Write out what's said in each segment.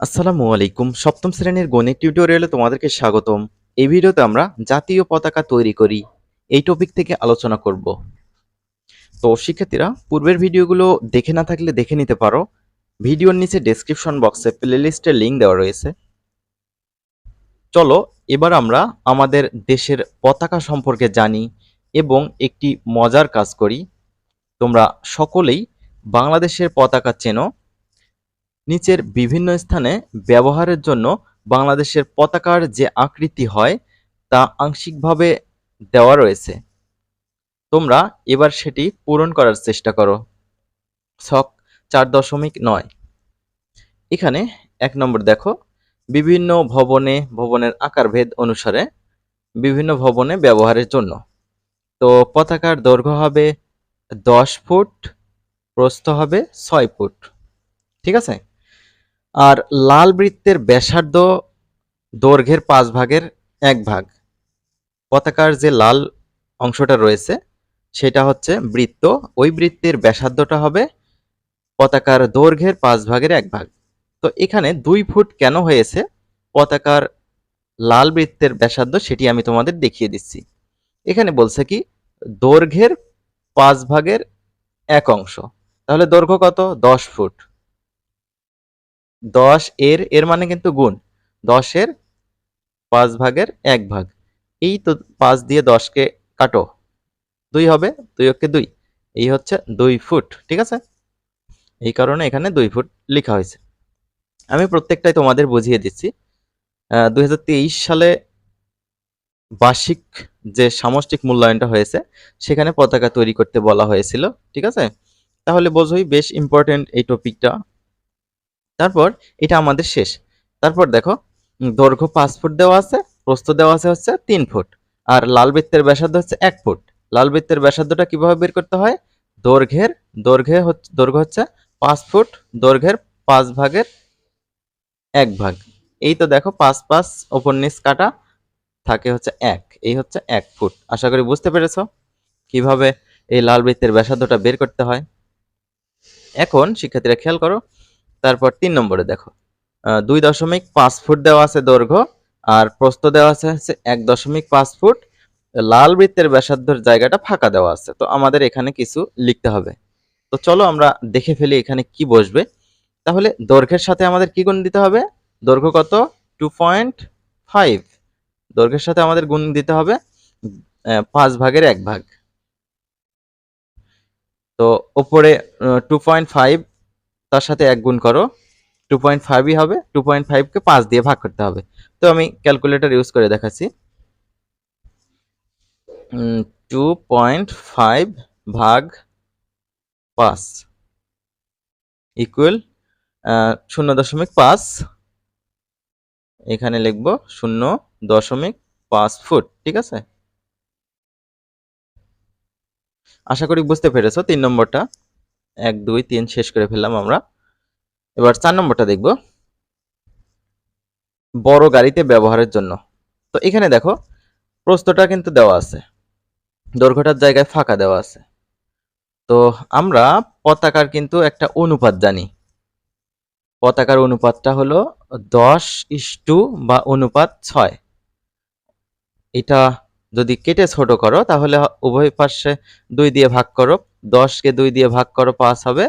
আসসালামু আলাইকুম। সপ্তম শ্রেণির গণিত টিউটোরিয়ালে তোমাদেরকে স্বাগতম। এই ভিডিওতে আমরা জাতীয় পতাকা তৈরি করি। এই টপিক থেকে আলোচনা করব। তো শিক্ষার্থীরা, পূর্বের ভিডিওগুলো দেখে না থাকলে দেখে নিতে পারো। ভিডিওর নিচে ডেসক্রিপশন বক্সে প্লেলিস্টের লিঙ্ক দেওয়া রয়েছে। চলো, এবার আমরা আমাদের দেশের পতাকা সম্পর্কে জানি এবং একটি মজার কাজ করি। তোমরা সকলেই বাংলাদেশের পতাকা চেনো। নিচের বিভিন্ন স্থানে ব্যবহারের জন্য বাংলাদেশের পতাকার যে আকৃতি হয়, তা আংশিকভাবে দেওয়া রয়েছে। তোমরা এবার সেটি পূরণ করার চেষ্টা করো। ছক চার দশমিক নয়। এখানে এক নম্বর দেখো, বিভিন্ন ভবনে, ভবনের আকারভেদ অনুসারে বিভিন্ন ভবনে ব্যবহারের জন্য। তো পতাকার দৈর্ঘ্য হবে দশ ফুট, প্রস্থ হবে ছয় ফুট। ঠিক আছে? আর লাল বৃত্তের ব্যাসার্ধ দৈর্ঘ্যের পাঁচ ভাগের এক ভাগ। পতাকার যে লাল অংশটা রয়েছে, সেটা হচ্ছে বৃত্ত। ওই বৃত্তের ব্যাসার্ধটা হবে পতাকার দৈর্ঘ্যের পাঁচ ভাগের এক ভাগ। তো এখানে দুই ফুট কেন হয়েছে? পতাকার লাল বৃত্তের ব্যাসার্ধ সেটি আমি তোমাদের দেখিয়ে দিচ্ছি। এখানে বলছে কি, দৈর্ঘ্যের পাঁচ ভাগের এক অংশ। তাহলে দৈর্ঘ্য কত? দশ ফুট। দশ এর এর মানে কিন্তু গুণ। দশের পাঁচ ভাগের এক ভাগ। এই তো পাঁচ দিয়ে দশকে কাটো। দুই হবে, দুই অক্ষে দুই। এই হচ্ছে দুই ফুট, ঠিক আছে? এই কারণে এখানে দুই ফুট লেখা হয়েছে। আমি প্রত্যেকটাই তোমাদের বুঝিয়ে দিচ্ছি। দুই হাজার তেইশ সালে বার্ষিক যে সামষ্টিক মূল্যায়নটা হয়েছে, সেখানে পতাকা তৈরি করতে বলা হয়েছিল, ঠিক আছে? তাহলে বোঝোই বেশ ইম্পর্টেন্ট এই টপিকটা তারপর এটা আমাদের শেষ। তারপর দেখো দৈর্ঘ্য পাঁচ ফুট দেওয়া আছে, প্রস্থ দেওয়া আছে হচ্ছে তিন ফুট। আর লাল বৃত্তের ব্যাসার্ধ হচ্ছে এক ফুট। লাল বৃত্তের ব্যাসার্ধটা কীভাবে বের করতে হয়? দৈর্ঘ্যের, দৈর্ঘ্যে হচ্ছে দৈর্ঘ্য হচ্ছে পাঁচ ফুট, দৈর্ঘ্যের পাঁচ ভাগের এক ভাগ। এই তো দেখো, পাঁচ পাঁচ ওপর নিচ কাটা থাকে হচ্ছে এক। এই হচ্ছে এক ফুট। আশা করি বুঝতে পেরেছ কীভাবে এই লাল বৃত্তের ব্যাসার্ধটা বের করতে হয়। এখন শিক্ষার্থীরা খেয়াল করো তারপর তিন নম্বরে দেখো। দুই দশমিক পাঁচ ফুট দেওয়া আছে দৈর্ঘ্য, আর প্রস্থ দেওয়া আছে হচ্ছে এক দশমিক পাঁচ ফুট। লাল বৃত্তের ব্যাসার্ধর জায়গাটা ফাঁকা দেওয়া আছে, তো আমাদের এখানে কিছু লিখতে হবে। তো চলো আমরা দেখে ফেলি এখানে কি বসবে। তাহলে দৈর্ঘ্যের সাথে আমাদের কি গুণ দিতে হবে? দৈর্ঘ্য কত? Two point five. দৈর্ঘ্যের সাথে আমাদের গুণ দিতে হবে পাঁচ ভাগের এক ভাগ। তো ওপরে টু পয়েন্ট ফাইভ তার সাথে এক গুণ করো। টু পয়েন্ট ফাইভই হবে টু পয়েন্ট ফাইভকে পাঁচ দিয়ে ভাগ করতে হবে। তো আমি ক্যালকুলেটর ইউজ করে দেখাচ্ছি। টু পয়েন্ট ফাইভ ভাগ পাঁচ ইকুয়াল শূন্য দশমিক পাঁচ। এখানে লিখব শূন্য দশমিক পাঁচ ফুট, ঠিক আছে? আশা করি বুঝতে পেরেছ, তিন নম্বরটা। এক, দুই, তিন শেষ করে ফেললাম আমরা। এবার চার নম্বরটা দেখব। বড় গাড়িতে ব্যবহারের জন্য। তো এখানে দেখো প্রস্তটা কিন্তু দেওয়া আছে। দৈর্ঘ্যটার জায়গায় ফাঁকা দেওয়া আছে। তো আমরা পতাকার কিন্তু একটা অনুপাত জানি। পতাকার অনুপাতটা হলো দশ ইস্টু বা অনুপাত ছয়। এটা যদি কেটে ছোট করো, তাহলে উভয় পাশে দুই দিয়ে ভাগ করো, দশকে দুই দিয়ে ভাগ করো, পাঁচ হবে,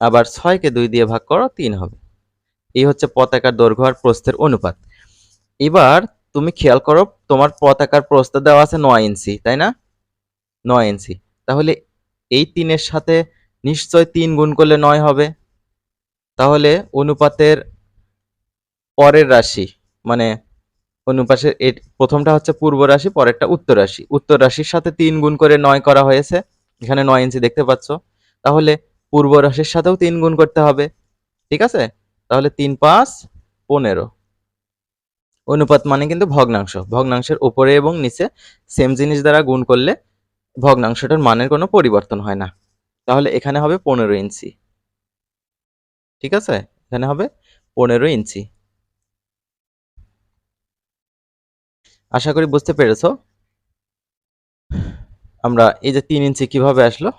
আবার ছয়কে দুই দিয়ে ভাগ করো, তিন হবে। এই হচ্ছে পতাকার দৈর্ঘ্য আর প্রস্থের অনুপাত। এবার তুমি খেয়াল করো, তোমার পতাকার প্রস্থ দেওয়া আছে নয় ইঞ্চি, তাই না? নয় ইঞ্চি। তাহলে এই তিনের সাথে নিশ্চয় তিন গুণ করলে নয় হবে। তাহলে অনুপাতের পরের রাশি মানে অনুপাতের এ- প্রথমটা হচ্ছে পূর্ব রাশি, পরেরটা উত্তর রাশি। উত্তর রাশির সাথে তিন গুণ করে নয় করা হয়েছে। এখানে নয় ইঞ্চি দেখতে পাচ্ছ। তাহলে পূর্ব রাশির সাথেও তিন গুণ করতে হবে। ঠিক আছে? তাহলে তিন, পাঁচ, পনেরো। অনুপাত মানে কিন্তু ভগ্নাংশ। ভগ্নাংশের উপরে এবং নিচে সেম জিনিস দ্বারা গুণ করলে ভগ্নাংশটার মানের কোনো পরিবর্তন হয় না। তাহলে এখানে হবে পনেরো ইঞ্চি। ঠিক আছে? এখানে হবে পনেরো ইঞ্চি। আশা করি বুঝতে পেরেছ। আমরা এই যে তিন ইঞ্চি কীভাবে আসলো,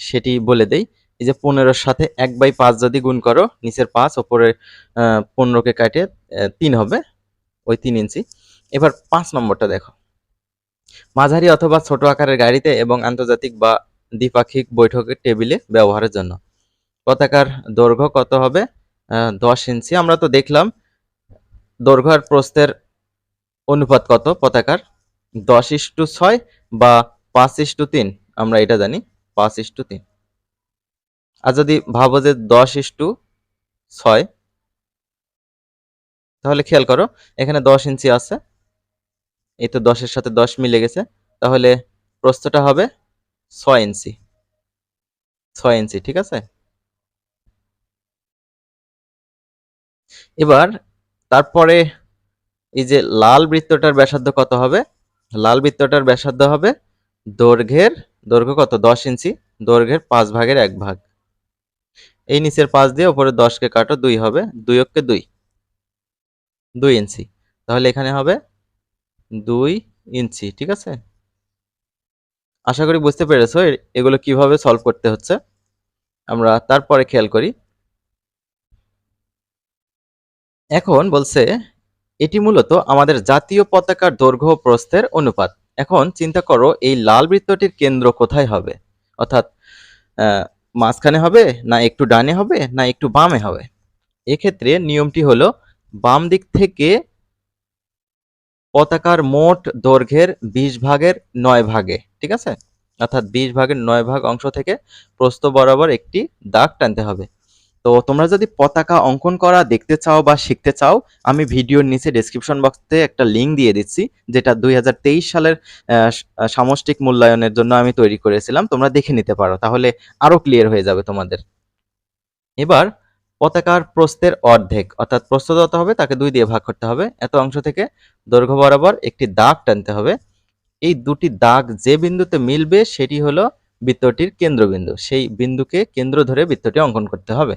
সেটি বলে দেই। এই যে পনেরোর সাথে এক বাই পাঁচ যদি গুণ করো, নিচের পাঁচ ওপরে পনেরোকে কাটে তিন হবে ওই তিন ইঞ্চি। এবার পাঁচ নম্বরটা দেখো। মাঝারি অথবা ছোট আকারের গাড়িতে এবং আন্তর্জাতিক বা দ্বিপাক্ষিক বৈঠকের টেবিলে ব্যবহারের জন্য। পতাকার দৈর্ঘ্য কত হবে? দশ ইঞ্চি। আমরা তো দেখলাম দৈর্ঘ্য আর প্রস্থের অনুপাত কত পতাকার? দশ ইস্টু ছয় বা পাঁচ ইস্টু তিন, আমরা এটা জানি, পাঁচ ইস্টু তিন। আর যদি ভাবো যে দশ ইস্টু ছয়, তাহলে খেয়াল করো, এখানে দশ ইঞ্চি আছে, এই তো দশের সাথে দশ মিলে গেছে, তাহলে প্রস্থটা হবে ছয় ইঞ্চি ছয় ইঞ্চি, ঠিক আছে? এবার তারপরে এই যে লাল বৃত্তটার ব্যাসার্ধ কত হবে? লাল বৃত্তটার ব্যাসার্ধ হবে দৈর্ঘ্যের, দৈর্ঘ্য কত? দশ ইঞ্চি। দৈর্ঘ্যের পাঁচ ভাগের এক ভাগ। এই নিচের পাঁচ দিয়ে ওপরে দশকে কাটো, দুই হবে। দুই অক্ষে দুই। দুই ইঞ্চি। তাহলে এখানে হবে দুই ইঞ্চি, ঠিক আছে? আশা করি বুঝতে পেরেছ এগুলো কীভাবে সলভ করতে হচ্ছে। আমরা তারপরে খেয়াল করি। এখন বলছে এটি মূলত আমাদের জাতীয় পতাকার দৈর্ঘ্য প্রস্থের অনুপাত। এখন চিন্তা করো, এই লাল বৃত্তটির কেন্দ্র কোথায় হবে? অর্থাৎ মাঝখানে হবে না একটু ডানে হবে না একটু বামে হবে? এক্ষেত্রে নিয়মটি হলো, বাম দিক থেকে পতাকার মোট দৈর্ঘ্যের বিশ ভাগের নয় ভাগে, ঠিক আছে? অর্থাৎ বিশ ভাগের নয় ভাগ অংশ থেকে প্রস্থ বরাবর একটি দাগ টানতে হবে। তো তোমরা যদি পতাকা অঙ্কন করা দেখতে চাও বা শিখতে চাও, আমি ভিডিওর নিচে ডেসক্রিপশন বক্সে একটা লিঙ্ক দিয়ে দিচ্ছি, যেটা দুই হাজার তেইশ সালের সামষ্টিক মূল্যায়নের জন্য আমি তৈরি করেছিলাম। তোমরা দেখে নিতে পারো, তাহলে আরও ক্লিয়ার হয়ে যাবে তোমাদের। এবার পতাকার প্রস্থের অর্ধেক, অর্থাৎ প্রস্থ যত হবে তাকে দুই দিয়ে ভাগ করতে হবে। এত অংশ থেকে দৈর্ঘ্য বরাবর একটি দাগ টানতে হবে। এই দুটি দাগ যে বিন্দুতে মিলবে সেটি হলো বৃত্তটির কেন্দ্রবিন্দু। সেই বিন্দুকে কেন্দ্র ধরে বৃত্তটি অঙ্কন করতে হবে।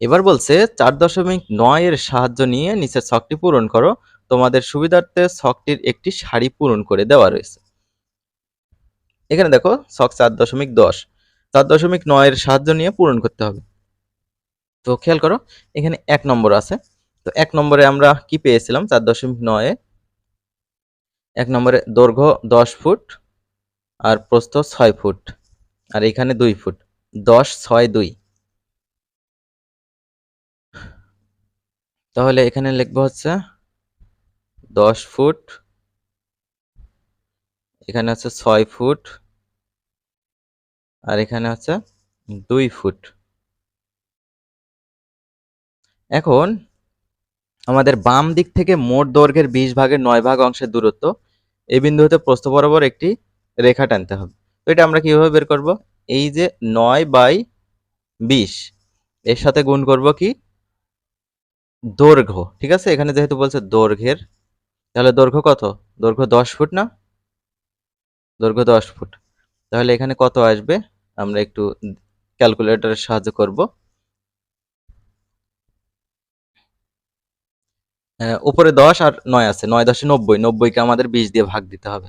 এবার বলছে, চার দশমিক নয় এর সাহায্য নিয়ে নিচের ছকটি পূরণ করো। তোমাদের সুবিধার্থে ছকটির একটি সারি পূরণ করে দেওয়া রয়েছে। এখানে দেখো, ছক চার দশমিক দশ। চার দশমিক নয়ের সাহায্য নিয়ে পূরণ করতে হবে। তো খেয়াল করো, এখানে এক নম্বর আছে। তো এক নম্বরে আমরা কি পেয়েছিলাম? চার দশমিক নয়ে। এক নম্বরে দৈর্ঘ্য দশ ফুট আর প্রস্থ ছয় ফুট। আর এখানে দুই ফুট। দশ, ছয়, দুই। তাহলে এখানে লিখব হচ্ছে দশ ফুট, এখানে হচ্ছে ছয় ফুট, আর এখানে হচ্ছে দুই ফুট। এখন আমাদের বাম দিক থেকে মোট দৈর্ঘ্যের বিশ ভাগের নয় ভাগ অংশের দূরত্ব এই বিন্দু হতে প্রস্থ বরাবর একটি রেখা টানতে হবে। তো এটা আমরা কীভাবে বের করব? এই যে নয় বাই বিশ, এর সাথে গুণ করব কি? দৈর্ঘ্য, ঠিক আছে? এখানে যেহেতু বলছে দৈর্ঘ্যের, তাহলে দৈর্ঘ্য কত? দৈর্ঘ্য দশ ফুট না? দৈর্ঘ্য দশ ফুট। তাহলে এখানে কত আসবে? আমরা একটু ক্যালকুলেটরের সাহায্য করব। উপরে দশ আর নয় আছে। নয় দশে নব্বই। নব্বইকে আমাদের বিশ দিয়ে ভাগ দিতে হবে।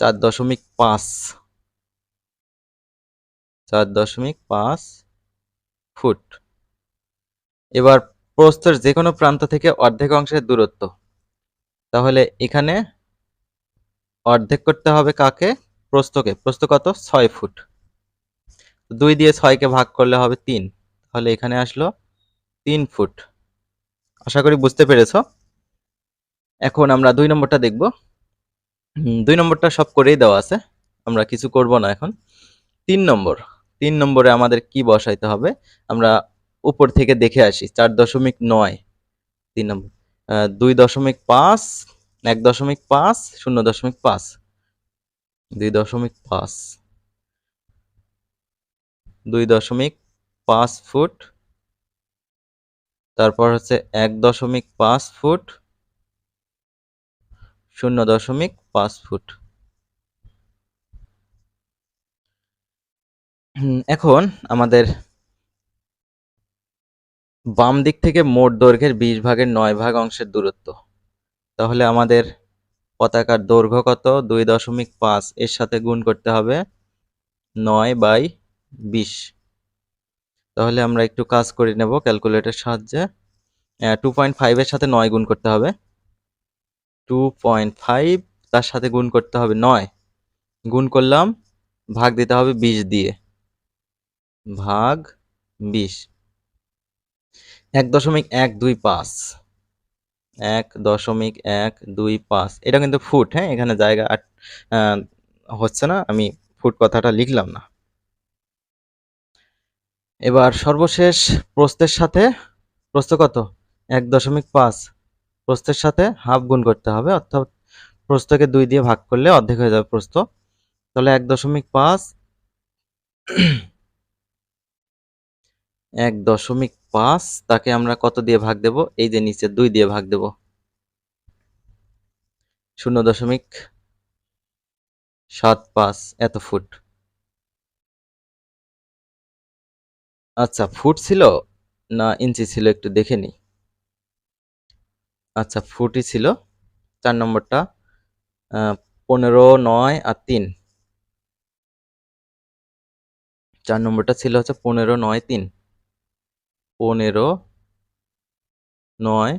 চার দশমিক পাঁচ। চার দশমিক পাঁচ ফুট। এবার প্রস্থের যে কোনো প্রান্ত থেকে অর্ধেক অংশের দূরত্ব। তাহলে এখানে অর্ধেক করতে হবে কাকে? প্রস্থকে। প্রস্থ কত? ছয় ফুট। দুই দিয়ে ছয়কে ভাগ করলে হবে তিন। তাহলে এখানে আসলো তিন ফুট। আশা করি বুঝতে পেরেছ? এখন আমরা দুই নম্বরটা দেখব। দুই নম্বরটা সব করেই দেওয়া আছে। আমরা কিছু করব না এখন। তিন নম্বর। তিন নম্বরে আমাদের কি বসাইতে হবে? আমরা উপর থেকে দেখে আসি, চার দশমিক নয়, তিন নম্বর। দুই দশমিক পাঁচ, এক দশমিক পাঁচ, শূন্য দশমিক পাঁচ। দুই দশমিক পাঁচ। দুই দশমিক পাঁচ ফুট। তারপর হচ্ছে এক দশমিক পাঁচ ফুট, শূন্য দশমিক পাঁচ ফুট। এখন আমাদের বাম দিক থেকে মোট দৈর্ঘ্যের বিশ ভাগের নয় ভাগ অংশের দূরত্ব। তাহলে আমাদের পতাকার দৈর্ঘ্য কত? দুই দশমিক পাঁচ। এর সাথে গুণ করতে হবে নয় বাই বিশ। তাহলে আমরা একটু কাজ করে নেব ক্যালকুলেটর সাহায্যে। টু পয়েন্ট ফাইভের সাথে নয় গুণ করতে হবে। টু পয়েন্ট ফাইভ তার সাথে গুণ করতে হবে নয়। গুণ করলাম, ভাগ দিতে হবে বিশ দিয়ে। ভাগ বিশ। এক দশমিক এক দুই পাঁচ। এক দশমিক এক দুই পাঁচ। এটা কিন্তু ফুট হ্যাঁ? এখানে জায়গা হচ্ছে না? আমি ফুট কথাটা লিখলাম না। এবার সর্বশেষ প্রস্থের সাথে, প্রস্থ কত? এক দশমিক পাঁচ। প্রস্থের সাথে হাফ গুণ করতে হবে, অর্থাৎ প্রস্থকে দুই দিয়ে ভাগ করলে অর্ধেক হয়ে যাবে প্রস্থ। তাহলে এক দশমিক পাঁচ এক দশমিক পাঁচ, তাকে আমরা কত দিয়ে ভাগ দেব? এই যে নিচে দুই দিয়ে ভাগ দেব। শূন্য দশমিক সাত পাঁচ, এত ফুট। আচ্ছা ফুট ছিল না ইঞ্চি ছিল একটু দেখে নিই আচ্ছা ফুটই ছিল। চার নম্বরটা পনেরো, নয় আর তিন। চার নম্বরটা ছিল হচ্ছে পনেরো, নয়, তিন। পনেরো, নয়,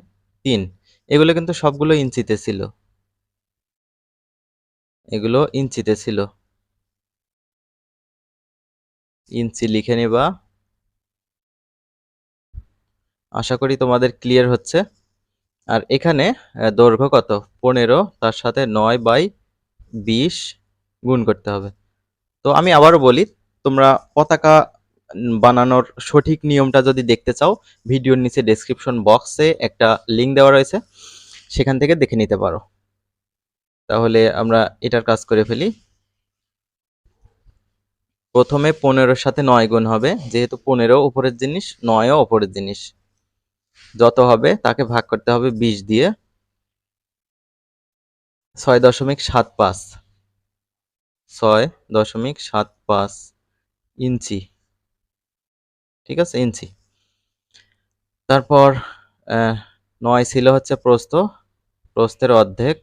তিন। এগুলো কিন্তু সবগুলো ইঞ্চিতে ছিল। এগুলো ইঞ্চিতে ছিল। ইঞ্চি লিখে নিবা। আশা করি তোমাদের ক্লিয়ার হচ্ছে। আর এখানে দৈর্ঘ্য কত? পনেরো, তার সাথে নয় বাই বিশ গুণ করতে হবে। তো আমি আবারও বলি, তোমরা পতাকা বানানোর সঠিক নিয়মটা যদি দেখতে চাও, ভিডিওর নিচে ডেসক্রিপশন বক্সে একটা লিঙ্ক দেওয়া রয়েছে, সেখান থেকে দেখে নিতে পারো। তাহলে আমরা এটার কাজ করে ফেলি। প্রথমে পনেরোর সাথে নয় গুণ হবে, যেহেতু পনেরো উপরের জিনিস, নয়ও ওপরের জিনিস। যত হবে, তাকে ভাগ করতে হবে বিশ দিয়ে। ছয় দশমিক সাত পাঁচ। ছয় দশমিক সাত পাঁচ ইঞ্চি। ঠিক আছে, ইঞ্চি। তারপর নয় ছিল হচ্ছে প্রস্থ। প্রস্থের অর্ধেক।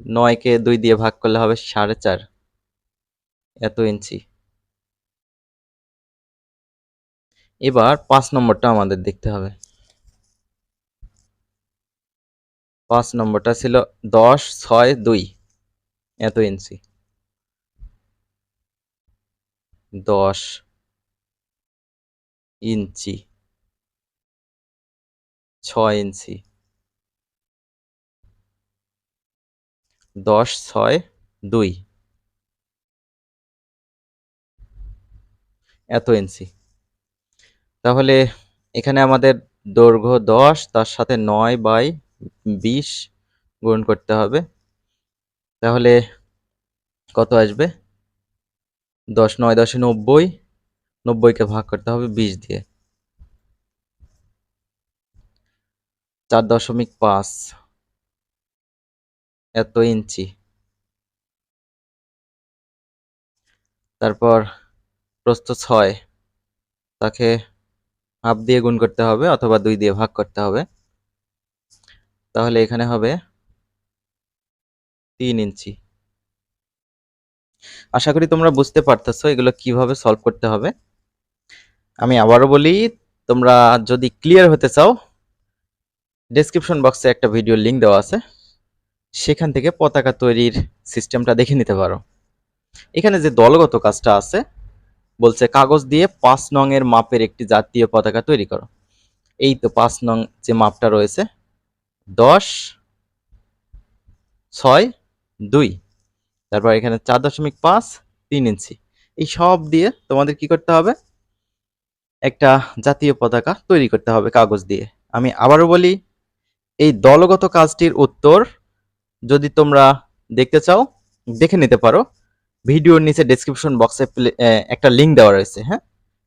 নয়কে দুই দিয়ে ভাগ করলে হবে সাড়ে চার। এত ইঞ্চি। এবার পাঁচ নম্বরটা আমাদের দেখতে হবে। পাঁচ নম্বরটা ছিল দশ, ছয়, দুই। এত ইঞ্চি। দশ। ইঞ্চি। ছয় ইঞ্চি। দশ, ছয়, দুই। এত ইঞ্চি। তাহলে এখানে আমাদের দৈর্ঘ্য দশ, তার সাথে নয় বাই বিশ গুণ করতে হবে। তাহলে কত আসবে? দশ, নয়, দশে নব্বই। নব্বইকে ভাগ করতে হবে বিশ দিয়ে। চার দশমিক পাঁচ এত ইঞ্চি। তারপর প্রস্থ ছয়, তাকে হাফ দিয়ে গুণ করতে হবে অথবা দুই দিয়ে ভাগ করতে হবে। তাহলে এখানে হবে তিন ইঞ্চি। আশা করি তোমরা বুঝতে পারতেছো এগুলো কীভাবে সলভ করতে হবে। আমি আবারও বলি, তোমরা যদি ক্লিয়ার হতে চাও ডেসক্রিপশন বক্সে একটা ভিডিও লিঙ্ক দেওয়া আছে। সেখান থেকে পতাকা তৈরির সিস্টেমটা দেখে নিতে পারো। এখানে যে দলগত কাজটা আছে, বলছে কাগজ দিয়ে পাঁচ নং এর মাপের একটি জাতীয় পতাকা তৈরি করো। এই তো পাঁচ নং যে মাপটা রয়েছে, দশ, ছয়, দুই। তারপর এখানে চার দশমিক পাঁচ, তিন ইঞ্চি। এই সব দিয়ে তোমাদের কি করতে হবে? একটা জাতীয় পতাকা তৈরি করতে হবে কাগজ দিয়ে। আমি আবারও বলি, এই দলগত কাজটির উত্তর যদি তোমরা দেখতে চাও, দেখে নিতে পারো। ভিডিওর নিচে ডেসক্রিপশন বক্সে একটা লিংক দেওয়া রয়েছে হ্যাঁ?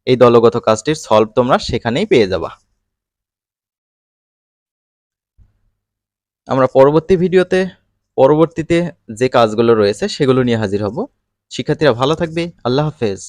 এই দলগত কাজটির সলভ তোমরা সেখানেই পেয়ে যাবা। আমরা পরবর্তী ভিডিওতে, পরবর্তীতে যে কাজগুলো রয়েছে সেগুলো নিয়ে হাজির হব। শিক্ষার্থীরা ভালো থাকবে। আল্লাহ হাফেজ।